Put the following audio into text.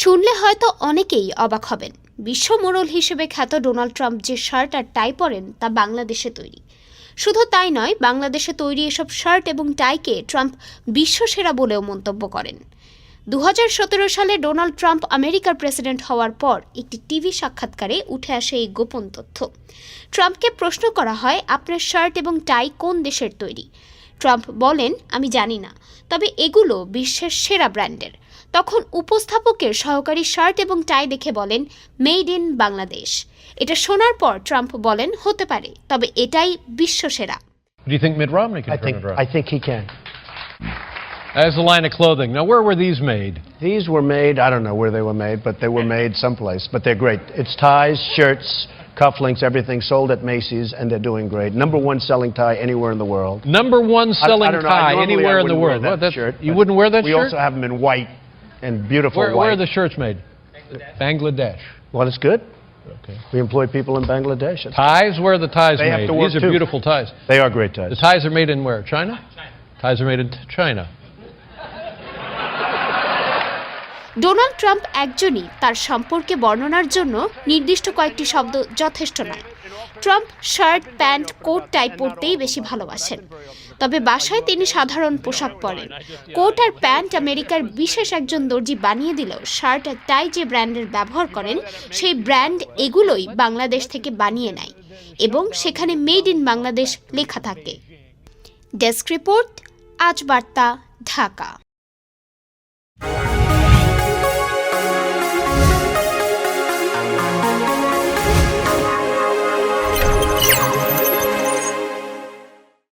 শুনলে হয়তো অনেকেই অবাক হবেন। বিশ্ব মোড়ল হিসেবে খ্যাত ডোনাল্ড ট্রাম্প যে শার্ট আর টাই পরেন, তা বাংলাদেশে তৈরি। শুধু তাই নয়, বাংলাদেশে তৈরি এসব শার্ট এবং টাইকে ট্রাম্প বিশ্বসেরা বলেও মন্তব্য করেন। দু হাজার সতেরো সালে ডোনাল্ড ট্রাম্প আমেরিকার প্রেসিডেন্ট হওয়ার পর একটি টিভি সাক্ষাৎকারে উঠে আসে এই গোপন তথ্য। ট্রাম্পকে প্রশ্ন করা হয়, আপনার শার্ট এবং টাই কোন দেশের তৈরি? ট্রাম্প বলেন, আমি জানি না, তবে এগুলো বিশ্বের সেরা ব্র্যান্ডের। তখন উপস্থাপকের সহকারী শার্ট এবং টাই দেখে বলেন মেড ইন বাংলাদেশ এটা শোনার পর ট্রাম্প বলেন হতে পারে তবে এটাই বিশ্বসেরা Do you think Mitt Romney can I turn think it around? I think he can. As a line of clothing. Now, where were these made? These were made. I don't know where they were made, but they were made someplace. But they're great. It's ties, shirts, cufflinks, everything sold at Macy's, and they're doing great. Number one selling tie anywhere in the world. Number one I- I selling I tie I anywhere in the world. that that- shirt, you wouldn't wear that we shirt? also have them in white and beautiful where, white. where are the shirts made? Bangladesh. Bangladesh. Well, it's good. Okay. We employ people in Bangladesh. It's- Ties? Where are the ties They have made? to work These are too. beautiful ties. They are great ties. The ties are made in where? China? China. Ties are made in China. Donald Trump একজনই তার সম্পর্কে বর্ণনার জন্য নির্দিষ্ট কয়েকটি শব্দ যথেষ্ট নয় Trump shirt pant coat tie পরতেই বেশি ভালোবাসেন তবে বাসায় তিনি সাধারণ পোশাক পরেন। কোট আর প্যান্ট আমেরিকার বিশেষ একজন দর্জি বানিয়ে দিলেও শার্ট আর টাই যে ব্র্যান্ডের ব্যবহার করেন, সেই ব্র্যান্ড এগুলোই বাংলাদেশ থেকে বানিয়ে নেয় এবং সেখানে মেড ইন বাংলাদেশ লেখা থাকে। ডেস্ক রিপোর্ট, আজ বার্তা, ঢাকা।